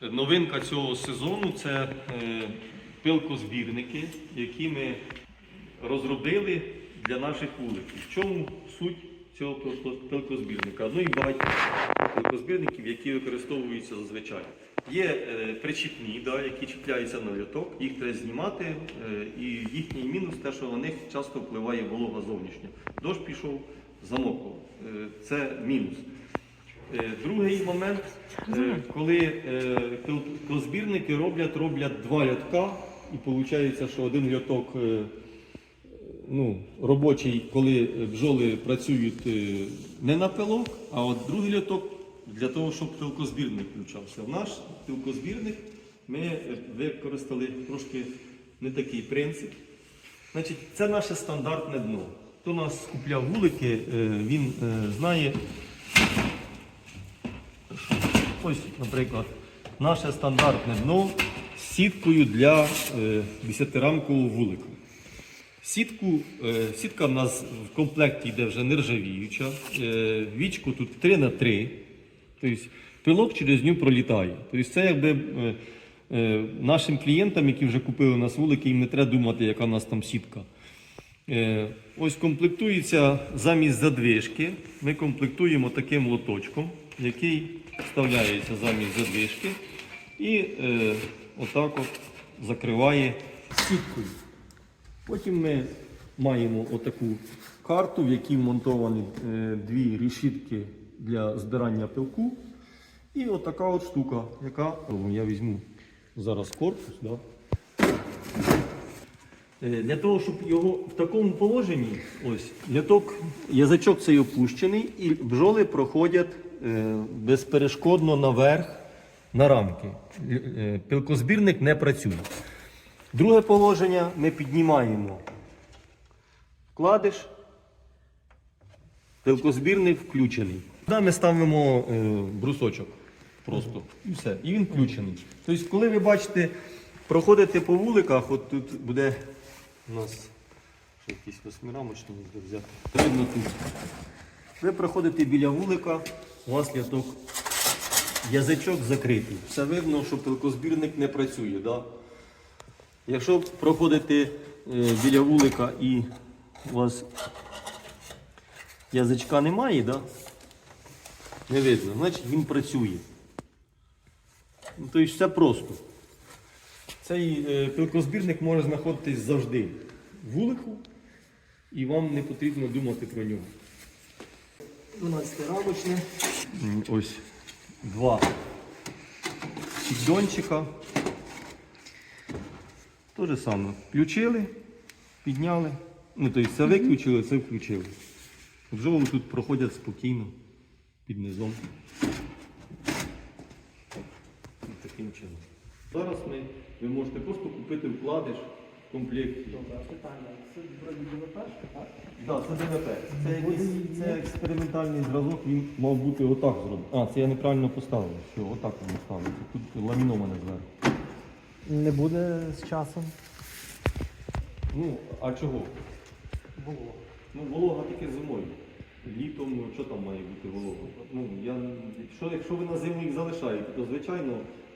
Новинка цього сезону це е, пилкозбірники, які ми розробили для наших вуликів. В чому суть цього пилкозбірника? Ну і багатьох пилкозбірників, які використовуються зазвичай. Є е, причіпні, да, які чіпляються на льоток, їх треба знімати, е, і їхній мінус те, що на них часто впливає волога зовнішня. Дощ пішов, замокло. Це мінус. Е, Другий момент, е, коли е, пилкозбірники роблять, роблять два льотка, і виходить, що один льоток ну, робочий, коли бджоли працюють не на пилок, а от другий льоток для того, щоб пилкозбірник включався. В наш пилкозбірник ми використали трошки не такий принцип. Значить, це наше стандартне дно. Хто нас купляв вулики, він знає. Ось, наприклад, наше стандартне дно з сіткою для е, 10-рамкового вулика. Сітку, е, сітка в нас в комплекті йде вже нержавіюча. Е, вічку тут 3 на 3 Тобто пилок через нього пролітає. Тобто це якби е, е, нашим клієнтам, які вже купили у нас вулики, їм не треба думати, яка в нас там сітка. Е, Ось комплектується замість задвижки. Ми комплектуємо таким лоточком, який вставляється замість задвижки і е, отак от закриває сіткою. Потім ми маємо отаку карту, в якій вмонтовані е, дві решітки для збирання пилку. І отака от штука, яка я візьму зараз корпус. Да? Е, Для того, щоб його в такому положенні, ось ляток, язичок цей опущений, і бджоли проходять безперешкодно наверх на рамки. Е, Пилкозбірник не працює. Друге положення ми піднімаємо вкладиш, пилкозбірник включений. Сюди ми ставимо е, брусочок просто і все. І він включений. Тобто, коли ви бачите, проходите по вуликах, от тут буде у нас що, якийсь восьмирамочний взяти. Видно тут. Ви проходите біля вулика, у вас ляток язичок закритий. Все видно, що пилкозбірник не працює. Да? Якщо проходите е, біля вулика і у вас язичка немає, да? не видно, значить він працює. Тобто все просто. Цей е, пилкозбірник може знаходитись завжди в вулику, і вам не потрібно думати про нього. 12 рамочне. Ось два піддончика. Те же саме. Включили, підняли. Ну, тобто це виключили, це включили. Бджоли тут проходять спокійно під низом. Ось Таким чином. Зараз ми, ви можете просто купити вкладиш в комплекті. Добре, питання. Так? Це ДВП. Це, якийсь, це експериментальний зразок, він мав бути отак зроблений. А, це я неправильно поставив. Що, отак воно ставиться. Тут ламіноване зверху. Не буде з часом. Ну, а чого? Було. Ну, волога тільки зимою. Літом, що там має бути волога? Ну, я, якщо, якщо ви на зиму їх залишаєте, то звичайно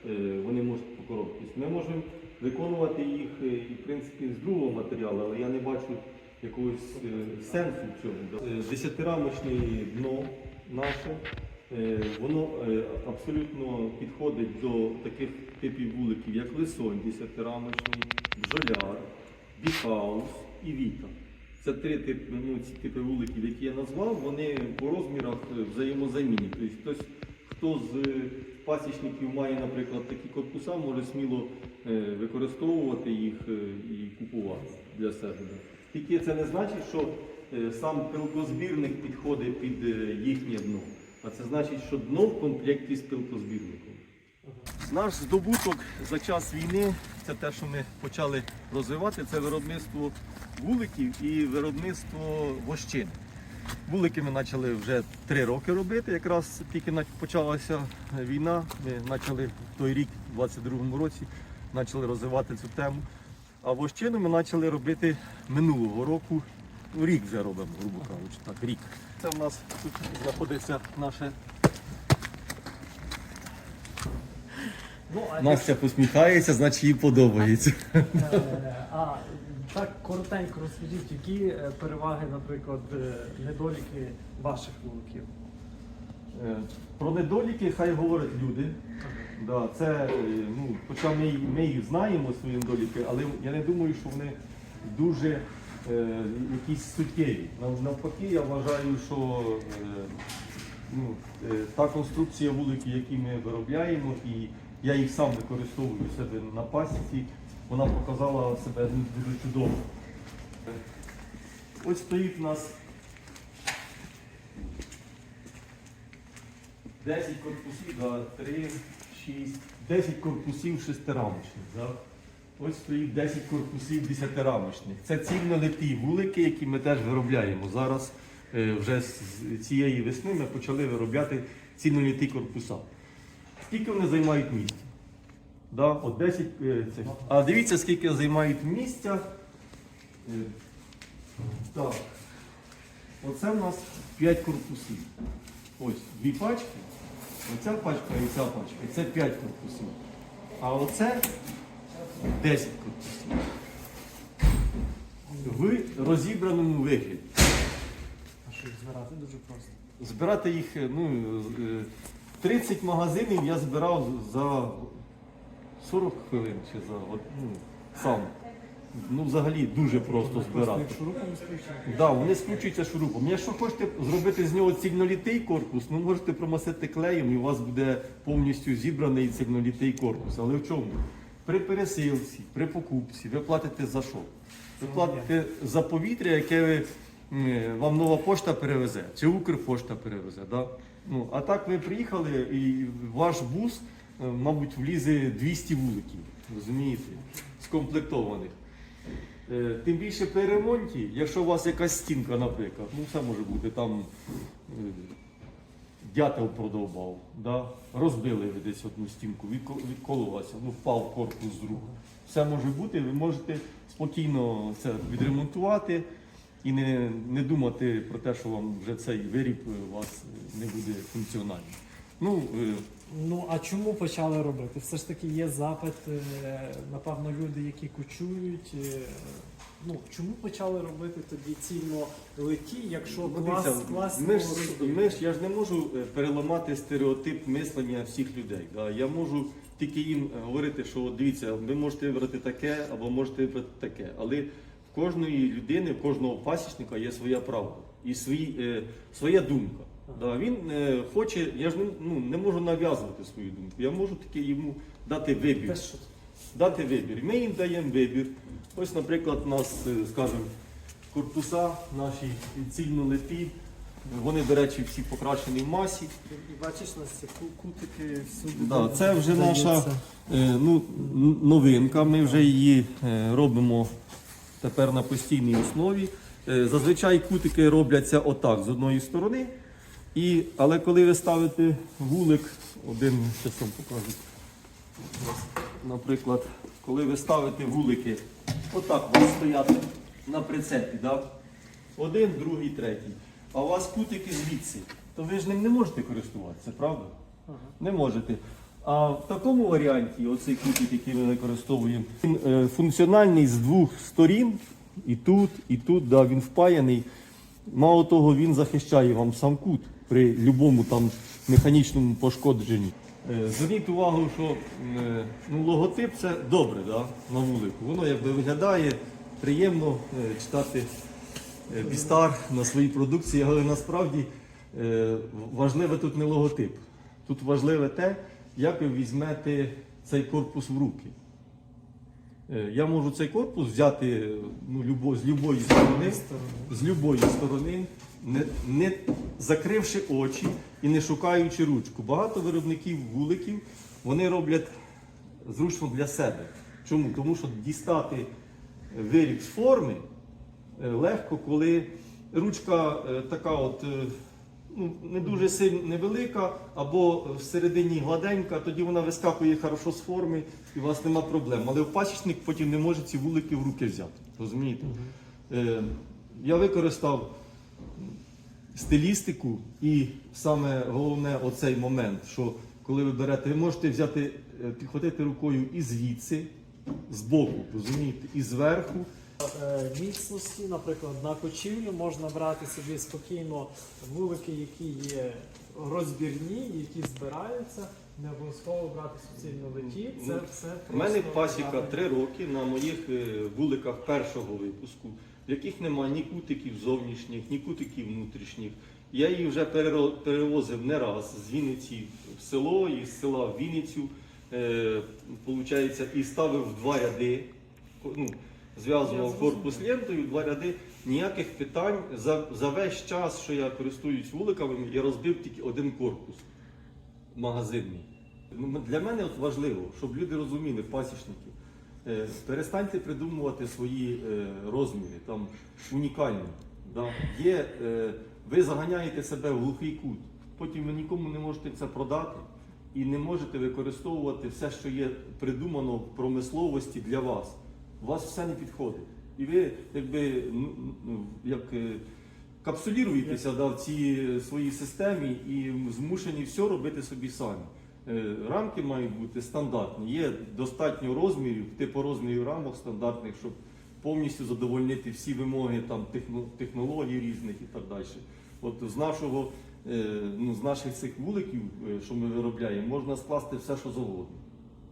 е, вони можуть покоробитись. Ми можемо виконувати їх е, і, в принципі, з другого матеріалу, але я не бачу якогось е, сенсу в цьому. Е, Десятирамочне дно наше, воно абсолютно підходить до таких типів вуликів, як лисонь десятирамочний, бджоляр, біхаус і віта. Це три типи, ну, ці типи вуликів, які я назвав, вони по розмірах взаємозамінні. Тобто хтось, хто з пасічників має, наприклад, такі корпуса, може сміло е, використовувати їх е, і купувати для себе. Тільки це не значить, що е, сам пилкозбірник підходить під їхнє дно. А це значить, що дно в комплекті з пилкозбірником. Наш здобуток за час війни це те, що ми почали розвивати, це виробництво вуликів і виробництво вощин. Вулики ми почали вже три роки робити. Якраз тільки почалася війна. Ми почали той рік, у 22-му році, почали розвивати цю тему. А вощину ми почали робити минулого року. Ну, рік вже робимо, грубо кажучи, так, рік. Це в нас тут знаходиться наше Ну, Настя посміхається, значить їй подобається. Так коротенько розкажіть, які е, переваги, наприклад, е, недоліки ваших вуликів? Е, Про недоліки хай говорять люди. Да, це, ну, хоча ми, ми їх знаємо свої недоліки, але я не думаю, що вони дуже е, якісь суттєві. Навпаки, я вважаю, що е, ну, е, та конструкція вуликів, які ми виробляємо, і я їх сам використовую у себе на пасіці, вона показала себе дуже чудово. Ось стоїть у нас 10 корпусів, да, 3, 6, 10 корпусів шестирамочних. Да. Ось стоїть 10 корпусів десятирамочних. Це цільнолиті вулики, які ми теж виробляємо. Зараз е, вже з з цієї весни ми почали виробляти цільноліті корпуса. Скільки вони займають місця? Да, от 10 е, цих. А дивіться, скільки займають місця. Е, Так. Оце в нас 5 корпусів. Ось дві пачки. Оця пачка і ця пачка. Це 5 корпусів. А оце 10 корпусів. В розібраному вигляді. А що їх збирати дуже просто. Збирати їх, е, ну, е, 30 магазинів я збирав за 40 хвилин чи за ну, сам. Ну, взагалі дуже просто збирати. Скручуєте? Да, вони скручуються шурупом. Якщо хочете зробити з нього цільнолітий корпус, ну можете промасити клеєм і у вас буде повністю зібраний цільнолітий корпус. Але в чому? При пересилці, при покупці ви платите за що? Ви платите за повітря, яке ви, вам нова пошта перевезе, чи Укрпошта перевезе. Да? Ну, а так ви приїхали і ваш бус, е, мабуть, влізе 200 вуликів, розумієте, скомплектованих. Е, Тим більше при ремонті, якщо у вас якась стінка, наприклад, ну все може бути там е, дятел продовбав, да? розбили ви десь одну стінку, відко- відкололася, ну впав корпус з рук. Все може бути, ви можете спокійно це відремонтувати і не, не думати про те, що вам вже цей виріб е, у вас не буде функціональний. Ну, е, Ну а чому почали робити? Все ж таки є запит, е, напевно, люди, які кочують. е, Ну чому почали робити тоді цільно леті, якщо Ну, клас, дивіться, клас ми ж, ми ж, я ж не можу е, переламати стереотип мислення всіх людей. Да? Я можу тільки їм говорити, що дивіться, ви можете вибрати таке або можете вибрати таке. Але в кожної людини, в кожного пасічника є своя правда і свій, е, своя думка. Да? Він е, хоче, я ж не, ну, не можу нав'язувати свою думку, я можу тільки йому дати вибір дати вибір. Ми їм даємо вибір. Ось, наприклад, у нас, е, скажімо, корпуса наші цільно леті. Вони, до речі, всі покращені в масі. і бачиш, у нас ці ку- кутики всюди. Да, це вже наша е, ну, н- новинка. Ми вже її е, робимо тепер на постійній основі. Е, Зазвичай кутики робляться отак з одної сторони. І, але коли ви ставите вулик, один часом покажу. Наприклад, коли ви ставите вулики, отак у вас стоять на прицепі, да? один, другий, третій. А у вас кутики звідси, то ви ж ним не можете користуватися, правда? Ага. Не можете. А в такому варіанті, оцей кутик, який ми використовуємо, він е, функціональний з двох сторін, і тут, і тут, да, він впаяний. Мало того, він захищає вам сам кут при будь-якому там механічному пошкодженні. Е, Зверніть увагу, що е, ну, логотип це добре да, на вулику. Воно якби виглядає приємно е, читати Бістар на своїй продукції, але насправді важливе тут не логотип. Тут важливе те, як ви візьмете цей корпус в руки. Е, Я можу цей корпус взяти е, ну, любо, з любої сторони, з любої сторони, не, не закривши очі і не шукаючи ручку. Багато виробників вуликів вони роблять зручно для себе. Чому? Тому що дістати виріб з форми е, легко, коли ручка така от. Ну, не дуже сильно невелика, або всередині гладенька, тоді вона вискакує хорошо з форми і у вас нема проблем. Але пасічник потім не може ці вулики в руки взяти. Розумієте? Е, я використав стилістику і саме головне оцей момент, що коли ви берете, ви можете взяти е, підхватити рукою і звідси, з боку, розумієте, і зверху. Е, Міцності, наприклад, на кочівлю можна брати собі спокійно вулики, які є розбірні, які збираються. Не обов'язково брати суцільно леті. Це Ну, все У мене пасіка. 3 роки на моїх е, вуликах першого випуску, в яких немає ні кутиків зовнішніх, ні кутиків внутрішніх. Я її вже перевозив не раз з Вінниці в село і з села в Вінницю. Е, і ставив в два ряди. Ну, зв'язував корпус лентою, два ряди. Ніяких питань за, за весь час, що я користуюсь вуликами, я розбив тільки один корпус магазинний. Для мене от важливо, щоб люди розуміли, пасічники, е, перестаньте придумувати свої е, розміри, там унікальні. Да? Є, е, ви заганяєте себе в глухий кут, потім ви нікому не можете це продати і не можете використовувати все, що є придумано в промисловості для вас. У вас все не підходить. І ви якби ну, як. е, капсулюєтеся да, в цій своїй системі і змушені все робити собі самі. Е, Рамки мають бути стандартні. Є достатньо розмірів, типу розмірів рамок стандартних, щоб повністю задовольнити всі вимоги там, технологій різних і так далі. От з нашого, е, ну, з наших цих вуликів, е, що ми виробляємо, можна скласти все, що завгодно.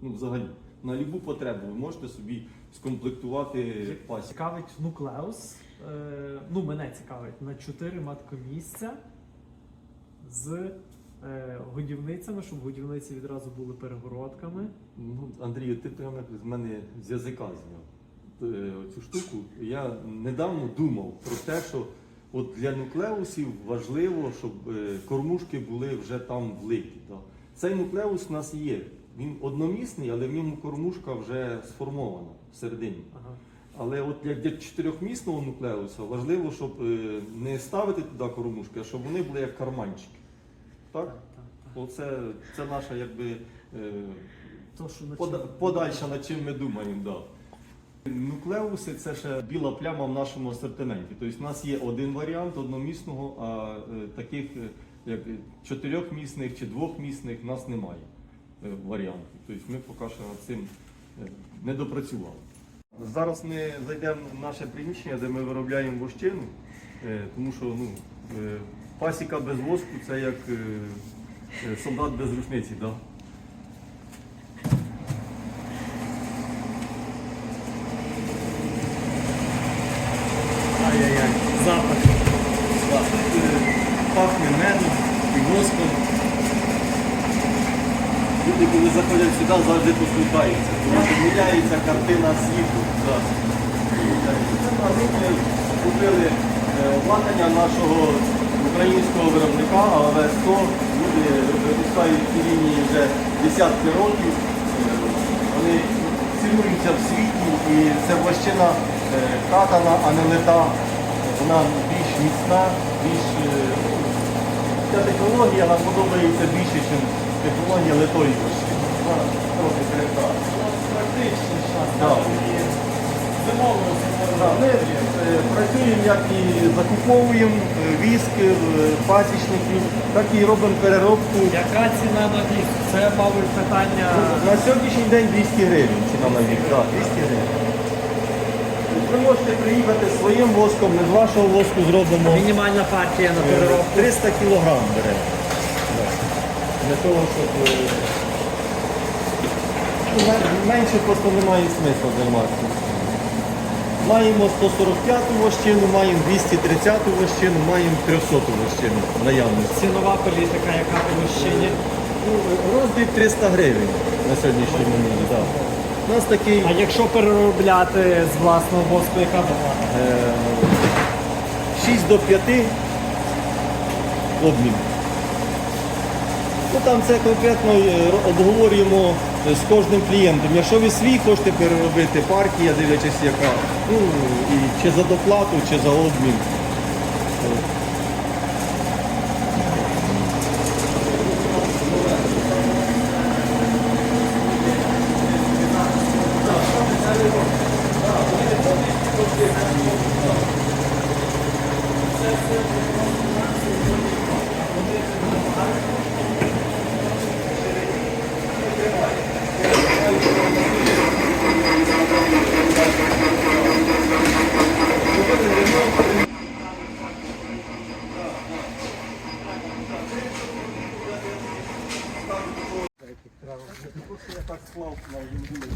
Ну, взагалі, на будь-яку потребу ви можете собі скомплектувати пасіку. Цікавить нуклеус. Е, ну, мене цікавить на 4 маткомісця з е, годівницями, щоб годівниці відразу були перегородками. Ну, Андрію, ти прямо як з мене з язика зняв е, цю штуку. Я недавно думав про те, що от для нуклеусів важливо, щоб е, кормушки були вже там влиті. Да. Цей нуклеус у нас є. Він одномісний, але в ньому кормушка вже сформована всередині. Ага. Але от для, для чотирьохмісного нуклеуса важливо, щоб е, не ставити туди кормушки, а щоб вони були як карманчики. Так? Так, так, так. Оце це наша якби. Е, То, що на Пода- чим- Подальше над чим ми думаємо, да. Нуклеуси це ще біла пляма в нашому асортименті. Тобто у нас є один варіант одномісного, а е, таких як чотирьохмісних чи двохмісних в нас немає варіантів. Тобто ми поки що над цим не допрацювали. Зараз ми зайдемо в наше приміщення, де ми виробляємо вощину, е, тому що ну, е, пасіка без воску це як е, солдат без рушниці. Да? Ай-яй-яй. Запах. Так, тут, е, Пахне медом і воском. Люди, коли заходять сюди, завжди послухаються. Тому що міняється картина світу. Так. А ми е, купили е, обладнання нашого українського виробника АВ-100. Люди випускають ці лінії вже десятки років. Е, Вони цінуються в світі і це вощина е, катана, а не лита. Вона більш міцна, більш ця технологія нам подобається більше, ніж технологія литої вощини. Е, працюємо, як і закуповуємо е, віск е, пасічників, так і робимо переробку. Яка ціна на віз? Це, мабуть, питання. На сьогоднішній день 200 гривень ціна на вік. Так, 200 гривень. Ви можете приїхати своїм воском, ми з вашого воску зробимо Мінімальна партія на е, переробку. 300 кілограм беремо. Для того, щоб е, менше просто немає смисла займатися. Маємо 145-ту вощину, маємо 230-ту вощину, маємо 300-ту вощину в наявності. Цінова політика, яка по мужчині. Ну, 300 гривень на сьогоднішній момент. Да. У нас такий А якщо переробляти з власного воску, яка була? е, 6 до 5 обмін. Ну, там це конкретно е, обговорюємо е, з кожним клієнтом. Якщо ви свій хочете переробити партія, дивлячись яка, ну і чи за доплату, чи за обмін. Склав на землі.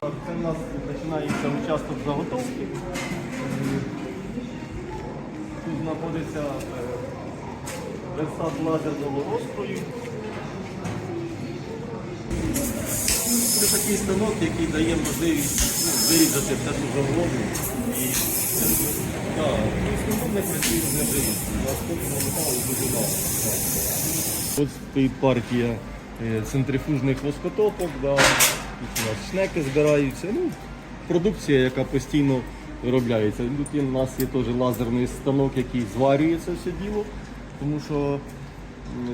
Це в нас починається участок заготовки. Тут знаходиться е, верстат лазерного розстрою. Це такий станок, який дає можливість ну, вирізати все що завгодно. І основно не дуже. Ось стоїть партія е, центрифужних воскотопок, да. тут у нас шнеки збираються. Ну, продукція, яка постійно виробляється. Тут у нас є теж лазерний станок, який зварює це все діло, тому що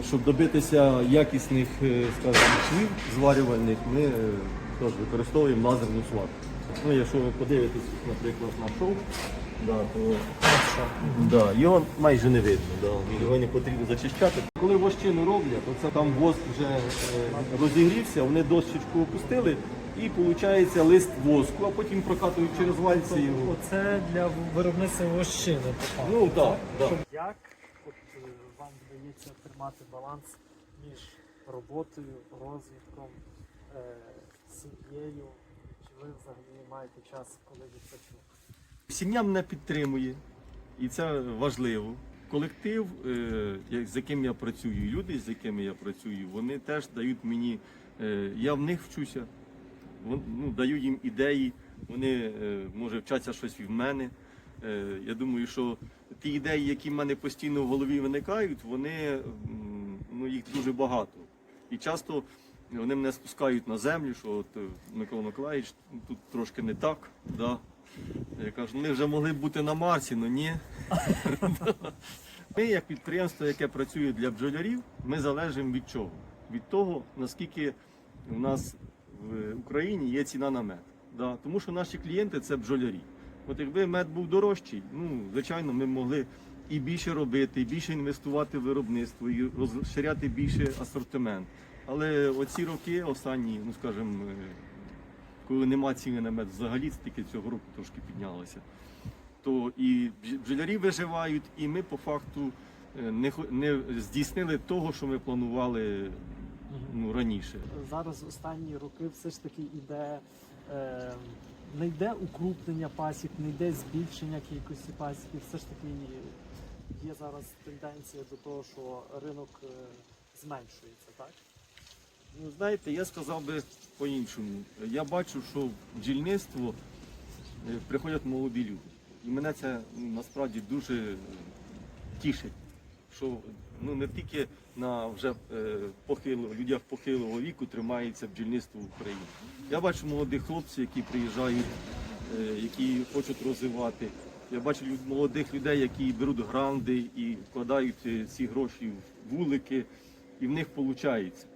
щоб добитися якісних е, скажімо, швів зварювальних, ми е, теж використовуємо лазерну сварку. Ну, якщо ви подивитесь, наприклад, на шов, да, то Да, його майже не видно, да. його не потрібно зачищати. Коли вощину роблять, то це там воск вже е, розігрівся, вони дощечку опустили і виходить лист воску, а потім прокатують через вальці його. Оце для виробництва вощини. Ну так, так. Як вам вдається тримати баланс між роботою, розвідком, е, сім'єю? Чи ви взагалі маєте час, коли відпочити? Сім'я мене підтримує, і це важливо. Колектив, е, з яким я працюю, і люди, з якими я працюю, вони теж дають мені. е, Я в них вчуся, ну, даю їм ідеї, вони е, може вчаться щось від мене. Е, Я думаю, що ті ідеї, які в мене постійно в голові виникають, вони ну, їх дуже багато. І часто вони мене спускають на землю, що от е, Микола Миколаївич, тут трошки не так. Да. Я кажу, ми вже могли б бути на Марсі, але ні. Ми, як підприємство, яке працює для бджолярів, ми залежимо від чого? Від того, наскільки у нас в Україні є ціна на мед. Да? Тому що наші клієнти це бджолярі. От якби мед був дорожчий, ну, звичайно, ми могли і більше робити, і більше інвестувати в виробництво, і розширяти більше асортимент. Але оці роки, останні, ну скажімо, е, коли нема ціни на мед взагалі, тільки цього року трошки піднялося, то і бджолярі виживають, і ми по факту е, не, не здійснили того, що ми планували ну, раніше. Зараз останні роки все ж таки йде. Е, не йде укрупнення пасік, не йде збільшення кількості пасіків. Все ж таки є зараз тенденція до того, що ринок е, зменшується, так? Ну, знаєте, я сказав би по-іншому. Я бачу, що в бджільництво е, приходять молоді люди. І мене це ну, насправді дуже тішить, що ну, не тільки на вже е, похило, людях похилого віку тримається бджільництво в Україні. Я бачу молодих хлопців, які приїжджають, е, які хочуть розвивати. Я бачу молодих людей, які беруть гранди і вкладають е, ці гроші в вулики, і в них виходить.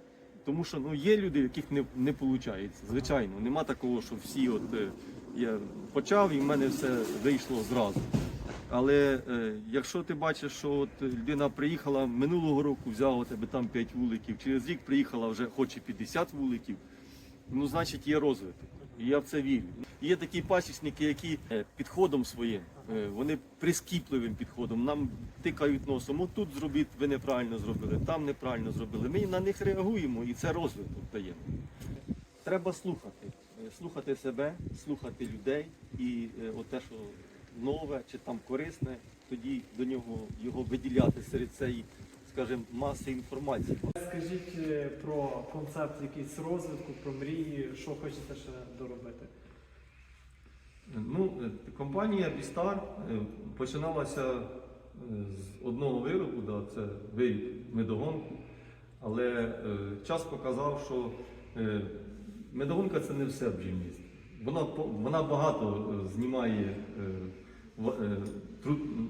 Тому що ну, є люди, в яких не, не виходить. Звичайно, нема такого, що всі от я почав і в мене все вийшло зразу. Але е, якщо ти бачиш, що от людина приїхала минулого року, взяла тебе там 5 вуликів, через рік приїхала вже хоче 50 вуликів, ну значить є розвиток. І я в це вірю. Є такі пасічники, які е, підходом своїм, е, вони прискіпливим підходом, нам тикають носом, от тут зробіть, ви неправильно зробили, там неправильно зробили. Ми на них реагуємо і це розвиток дає. Треба слухати. Е, Слухати себе, слухати людей і от те, що нове чи там корисне, тоді до нього його виділяти серед цієї, скажімо, маси інформації. Скажіть е, про концепт якийсь розвитку, про мрії, що хочете ще доробити. Ну, е, компанія Бістар е, починалася з одного виробу, да, це виріб медогонку. Але е, час показав, що е, медогонка це не все в бджільництві. Вона, по- вона багато е, знімає е,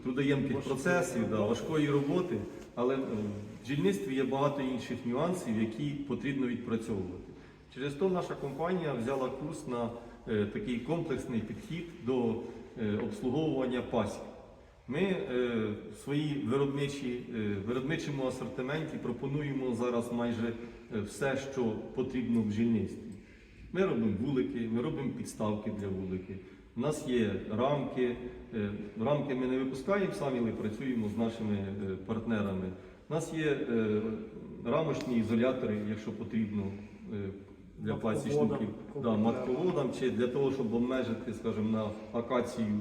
трудоємких процесів, да, важкої роботи, але е, в бджільництві є багато інших нюансів, які потрібно відпрацьовувати. Через то наша компанія взяла курс на е, такий комплексний підхід до е, обслуговування пасік. Ми е, в своїй е, виробничому асортименті пропонуємо зараз майже е, все, що потрібно в бджільництві. Ми робимо вулики, ми робимо підставки для вулики, У нас є рамки. Е, Рамки ми не випускаємо самі, але працюємо з нашими е, партнерами. У нас є е, рамочні ізолятори, якщо потрібно для пасічників, да, матководам чи для того, щоб обмежити, скажімо, на акацію.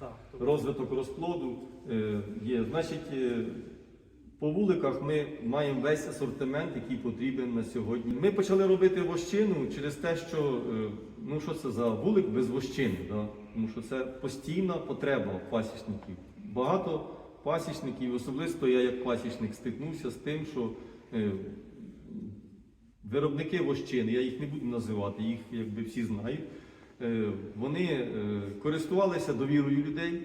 Так. розвиток розплоду є. Значить, по вуликах ми маємо весь асортимент, який потрібен на сьогодні. Ми почали робити вощину через те, що ну що це за вулик без вощини, да? тому що це постійна потреба пасічників. Багато пасічників, особисто я як пасічник стикнувся з тим, що е, виробники вощини, я їх не буду називати, їх якби всі знають. Е, Вони е, користувалися довірою людей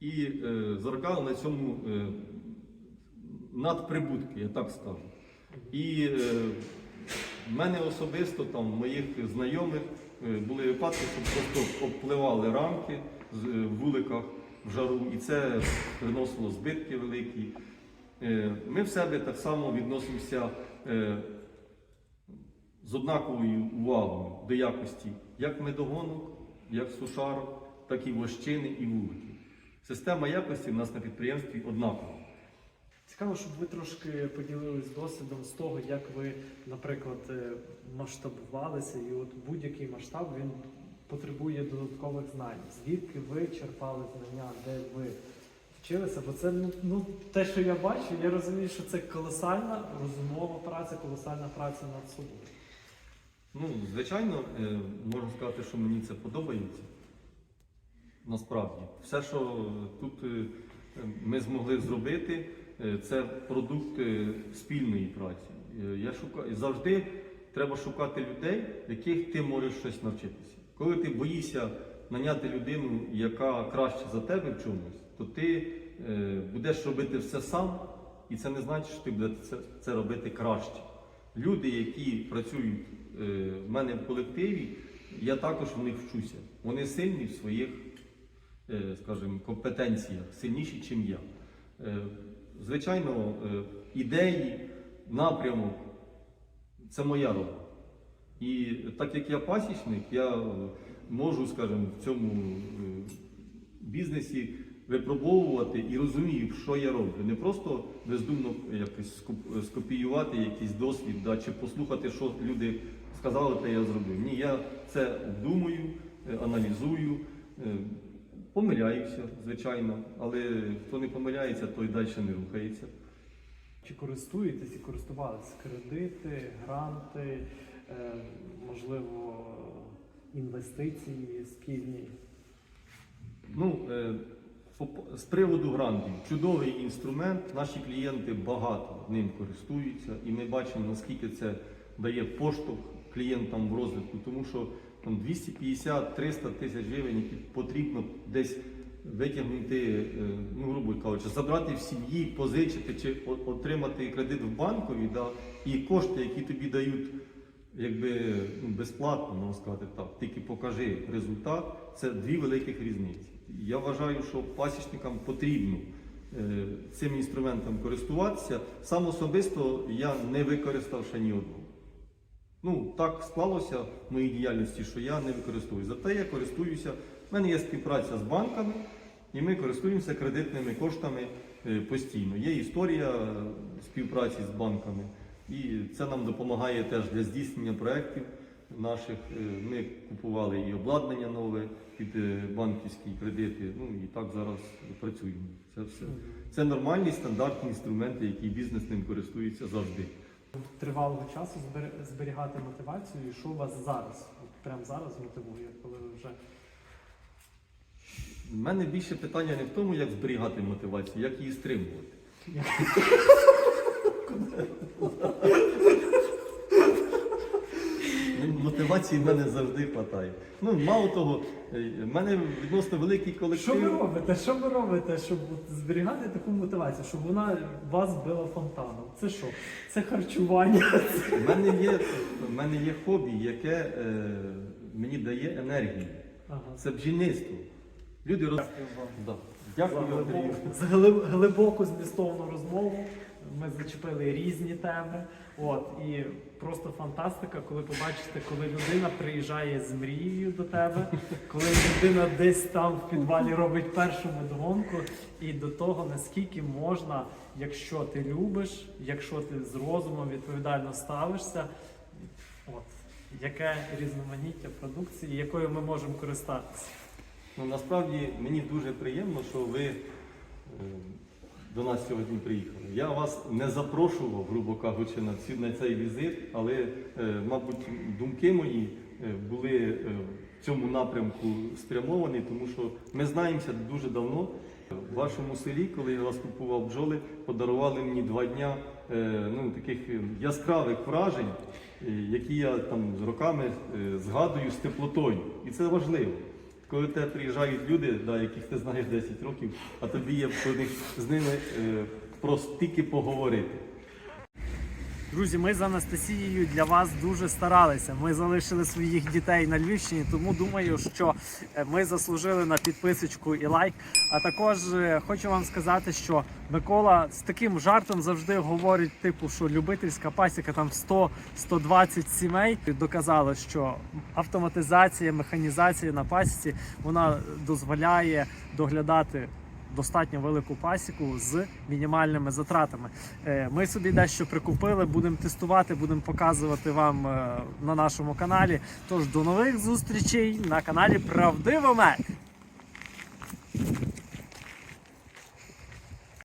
і е, заробляли на цьому е, надприбутки, я так скажу. І е, в мене особисто, там, моїх знайомих е, були випадки, що просто обпливали рамки е, в вуликах в жару, і це приносило збитки великі. Е, Ми в себе так само відносимося з однаковою увагою до якості як медогонок, як сушарок, так і вощини і вуликів. Система якості в нас на підприємстві однакова. Цікаво, щоб ви трошки поділились досвідом з того, як ви, наприклад, е, масштабувалися, і от будь-який масштаб він потребує додаткових знань. Звідки ви черпали знання, де ви вчилися? Бо це ну, ну те, що я бачу, я розумію, що це колосальна розумова праця, колосальна праця над собою. Ну, звичайно, е, можна сказати, що мені це подобається. Насправді, все, що тут е, ми змогли зробити, це продукт е, спільної праці. Е, Я шукаю завжди треба шукати людей, яких ти можеш щось навчитися. Коли ти боїшся наняти людину, яка краще за тебе в чомусь, то ти е, будеш робити все сам, і це не значить, що ти будеш це, робити краще. Люди, які працюють е, в мене в колективі, я також в них вчуся. Вони сильні в своїх, е, скажімо, компетенціях, сильніші, ніж я. Звичайно, е, ідеї, напрямок це моя робота. І так як я пасічник, я е, можу, скажімо, в цьому е, бізнесі випробовувати і розумію, що я роблю. Не просто бездумно якось скопіювати якийсь досвід, да, чи послухати, що люди сказали, те я зробив. Ні, я це думаю, аналізую, помиляюся, звичайно, але хто не помиляється, той далі не рухається. Чи користуєтесь і користувалися кредити, гранти, е, можливо, інвестиції спільні? Ну, е, з приводу грантів, чудовий інструмент. Наші клієнти багато ним користуються, і ми бачимо, наскільки це дає поштовх клієнтам в розвитку, тому що 250-300 тисяч гривень, які потрібно десь витягнути, е, ну, грубо кажучи, забрати в сім'ї, позичити чи отримати кредит в банкові, да, і кошти, які тобі дають якби ну, безплатно, можна сказати так. Тільки покажи результат. Це дві великих різниці. Я вважаю, що пасічникам потрібно е, цим інструментом користуватися. Сам особисто я не використав ще ні одного. Ну, так склалося в моїй діяльності, що я не використовую. Зате я користуюся. У мене є співпраця з банками, і ми користуємося кредитними коштами е, постійно. Є історія е, співпраці з банками, і це нам допомагає теж для здійснення проєктів наших. Е, Ми купували і обладнання нове під банківські кредити. Ну і так зараз працюємо. Це все. Це нормальні стандартні інструменти, які бізнес ним користується завжди. Тривалого часу зберігати мотивацію, і що вас зараз, от прямо зараз мотивує, коли ви вже У мене більше питання не в тому, як зберігати мотивацію, як її стримувати. В мене завжди вистачає. Ну, мало того, е, в мене відносно великий колектив. Що ви робите? Що ви робите, щоб зберігати таку мотивацію, щоб вона вас била фонтаном? Це що? Це харчування? У мене є, в мене є хобі, яке е, мені дає енергію. Ага. Це бджільництво. Люди роз... Дякую вам Да. за Дякую, глибоку, за глиб- глибоку змістовну розмову. Ми зачепили різні теми. От і просто фантастика, коли побачите, коли людина приїжджає з мрією до тебе, коли людина десь там в підвалі робить першу медгонку, і до того наскільки можна, якщо ти любиш, якщо ти з розумом відповідально ставишся, от яке різноманіття продукції, якою ми можемо користатися. Ну, насправді мені дуже приємно, що ви е, до нас сьогодні приїхали. Я вас не запрошував, грубо кажучи, на, ці, на цей візит, але, е, мабуть, думки мої е, були е, в цьому напрямку спрямовані, тому що ми знаємося дуже давно. В вашому селі, коли я вас купував бджоли, подарували мені два дня ну, таких яскравих вражень, які я там з роками згадую з теплотою. І це важливо. Коли до тебе приїжджають люди, да, яких ти знаєш 10 років, а тобі є з ними е, просто тільки поговорити. Друзі, ми з Анастасією для вас дуже старалися. Ми залишили своїх дітей на Львівщині, тому думаю, що е, ми заслужили на підписочку і лайк. А також е, хочу вам сказати, що Микола з таким жартом завжди говорить, типу, що любительська пасіка там 100-120 сімей доказала, що автоматизація, механізація на пасіці вона дозволяє доглядати достатньо велику пасіку з мінімальними затратами. Е, ми собі дещо прикупили, будемо тестувати, будемо показувати вам е, на нашому каналі. Тож до нових зустрічей на каналі Правдиво Мед!